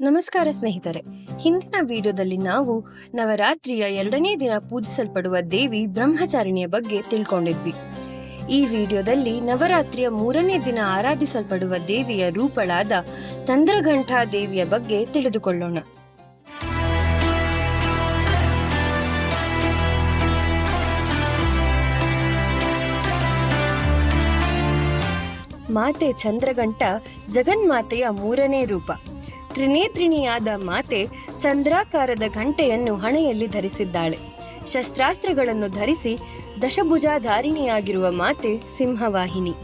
ನಮಸ್ಕಾರ ಸ್ನೇಹಿತರೆ. ಹಿಂದಿನ ವಿಡಿಯೋದಲ್ಲಿ ನಾವು ನವರಾತ್ರಿಯ ಎರಡನೇ ದಿನ ಪೂಜಿಸಲ್ಪಡುವ ದೇವಿ ಬ್ರಹ್ಮಚಾರಿಣಿಯ ಬಗ್ಗೆ ತಿಳ್ಕೊಂಡಿದ್ವಿ. ಈ ವಿಡಿಯೋದಲ್ಲಿ ನವರಾತ್ರಿಯ ಮೂರನೇ ದಿನ ಆರಾಧಿಸಲ್ಪಡುವ ದೇವಿಯ ರೂಪಳಾದ ಚಂದ್ರಘಂಟಾ ದೇವಿಯ ಬಗ್ಗೆ ತಿಳಿದುಕೊಳ್ಳೋಣ. ಮಾತೆ ಚಂದ್ರಘಂಟ ಜಗನ್ಮಾತೆಯ ಮೂರನೇ ರೂಪ. ತ್ರಿನೇತ್ರಿಣಿಯಾದ ಮಾತೆ ಚಂದ್ರಾಕಾರದ ಘಂಟೆಯನ್ನು ಹಣೆಯಲ್ಲಿ ಧರಿಸಿದ್ದಾಳೆ. ಶಸ್ತ್ರಾಸ್ತ್ರಗಳನ್ನು ಧರಿಸಿ ದಶಭುಜಾಧಾರಿಣಿಯಾಗಿರುವ ಮಾತೆ ಸಿಂಹವಾಹಿನಿ.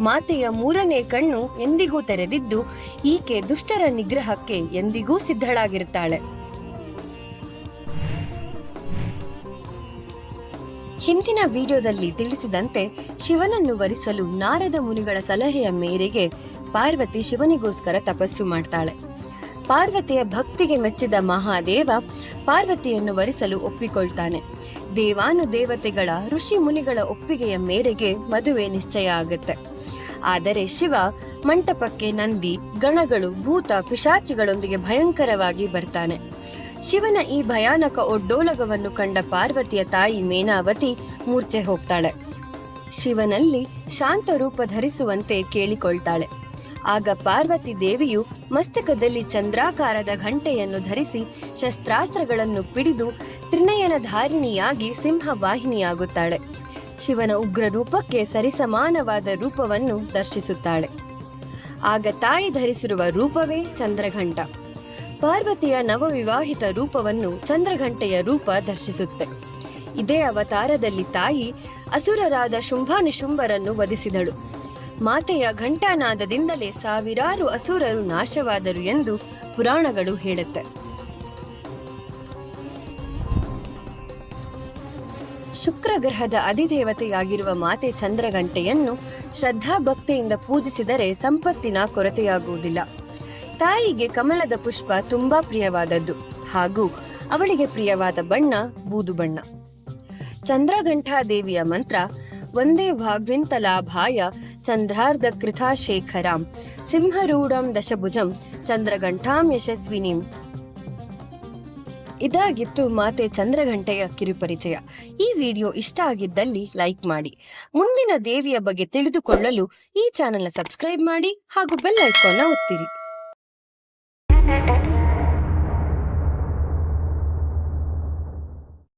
ಮಾತೆಯ ಮೂರನೇ ಕಣ್ಣು ಎಂದಿಗೂ ತೆರೆದಿದ್ದು ಈಕೆ ದುಷ್ಟರ ನಿಗ್ರಹಕ್ಕೆ ಎಂದಿಗೂ ಸಿದ್ಧಳಾಗಿರುತ್ತಾಳೆ ಹಿಂದಿನ ವಿಡಿಯೋದಲ್ಲಿ ತಿಳಿಸಿದಂತೆ ಶಿವನನ್ನು ವರಿಸಲು ನಾರದ ಮುನಿಗಳ ಸಲಹೆಯ ಮೇರೆಗೆ ಪಾರ್ವತಿ ಶಿವನಿಗೋಸ್ಕರ ತಪಸ್ಸು ಮಾಡ್ತಾಳೆ. ಪಾರ್ವತಿಯ ಭಕ್ತಿಗೆ ಮೆಚ್ಚಿದ ಮಹಾದೇವ ಪಾರ್ವತಿಯನ್ನು ವರಿಸಲು ಒಪ್ಪಿಕೊಳ್ತಾನೆ. ದೇವಾನು ದೇವತೆಗಳ ಋಷಿ ಮುನಿಗಳ ಒಪ್ಪಿಗೆಯ ಮೇರೆಗೆ ಮದುವೆ ನಿಶ್ಚಯ ಆಗುತ್ತೆ. ಆದರೆ ಶಿವ ಮಂಟಪಕ್ಕೆ ನಂದಿ, ಗಣಗಳು, ಭೂತ, ಪಿಶಾಚಿಗಳೊಂದಿಗೆ ಭಯಂಕರವಾಗಿ ಬರ್ತಾನೆ. ಶಿವನ ಈ ಭಯಾನಕ ಒಡ್ಡೋಲಗವನ್ನು ಕಂಡ ಪಾರ್ವತಿಯ ತಾಯಿ ಮೇನಾವತಿ ಮೂರ್ಛೆ ಹೋಗ್ತಾಳೆ. ಶಿವನಲ್ಲಿ ಶಾಂತ ರೂಪ ಧರಿಸುವಂತೆ ಕೇಳಿಕೊಳ್ತಾಳೆ. ಆಗ ಪಾರ್ವತಿ ದೇವಿಯು ಮಸ್ತಕದಲ್ಲಿ ಚಂದ್ರಾಕಾರದ ಘಂಟೆಯನ್ನು ಧರಿಸಿ ಶಸ್ತ್ರಾಸ್ತ್ರಗಳನ್ನು ಪಿಡಿದು ತ್ರಿನಯನ ಧಾರಿಣಿಯಾಗಿ ಸಿಂಹವಾಹಿನಿಯಾಗುತ್ತಾಳೆ. ಶಿವನ ಉಗ್ರ ರೂಪಕ್ಕೆ ಸರಿಸಮಾನವಾದ ರೂಪವನ್ನು ದರ್ಶಿಸುತ್ತಾಳೆ. ಆಗ ತಾಯಿ ಧರಿಸಿರುವ ರೂಪವೇ ಚಂದ್ರಘಂಟ. ಪಾರ್ವತಿಯ ನವವಿವಾಹಿತ ರೂಪವನ್ನು ಚಂದ್ರಘಂಟೆಯ ರೂಪ ದರ್ಶಿಸುತ್ತೆ. ಇದೇ ಅವತಾರದಲ್ಲಿ ತಾಯಿ ಅಸುರರಾದ ಶುಂಭಾನಿಶುಂಭರನ್ನು ವಧಿಸಿದಳು. ಮಾತೆಯ ಘಂಟಾನಾದದಿಂದಲೇ ಸಾವಿರಾರು ಅಸುರರು ನಾಶವಾದರು ಎಂದು ಪುರಾಣಗಳು ಹೇಳುತ್ತೆ. ಶುಕ್ರ ಗ್ರಹದ ಅಧಿದೇವತೆಯಾಗಿರುವ ಮಾತೆ ಚಂದ್ರಗಂಟೆಯನ್ನು ಶ್ರದ್ಧಾ ಭಕ್ತಿಯಿಂದ ಪೂಜಿಸಿದರೆ ಸಂಪತ್ತಿನ ಕೊರತೆಯಾಗುವುದಿಲ್ಲ. ತಾಯಿಗೆ ಕಮಲದ ಪುಷ್ಪ ತುಂಬಾ ಪ್ರಿಯವಾದದ್ದು ಹಾಗೂ ಅವಳಿಗೆ ಪ್ರಿಯವಾದ ಬಣ್ಣ ಬೂದು ಬಣ್ಣ. ಚಂದ್ರಘಂಟಾ ದೇವಿಯ ಮಂತ್ರ ಒಂದೇ ಭಾಗ್ವಿಂತಲಾಭಾಯ ಚಂದ್ರಾರ್ಧ ಕೃತಾಶೇಖರಾಂ ಸಿಂಹರೂಢಂ ದಶಭುಜಂ ಚಂದ್ರಘಂಟಾಂ ಯಶಸ್ವಿನಿಂ. ಇದಾಗಿತ್ತು ಮಾತೆ ಚಂದ್ರಘಂಟೆಯ ಕಿರುಪರಿಚಯ. ಈ ವಿಡಿಯೋ ಇಷ್ಟ ಆಗಿದ್ದಲ್ಲಿ ಲೈಕ್ ಮಾಡಿ. ಮುಂದಿನ ದೇವಿಯ ಬಗ್ಗೆ ತಿಳಿದುಕೊಳ್ಳಲು ಈ ಚಾನೆಲ್ನ ಸಬ್ಸ್ಕ್ರೈಬ್ ಮಾಡಿ ಹಾಗೂ ಬೆಲ್ ಐಕಾನ್ನ ಒತ್ತಿರಿ.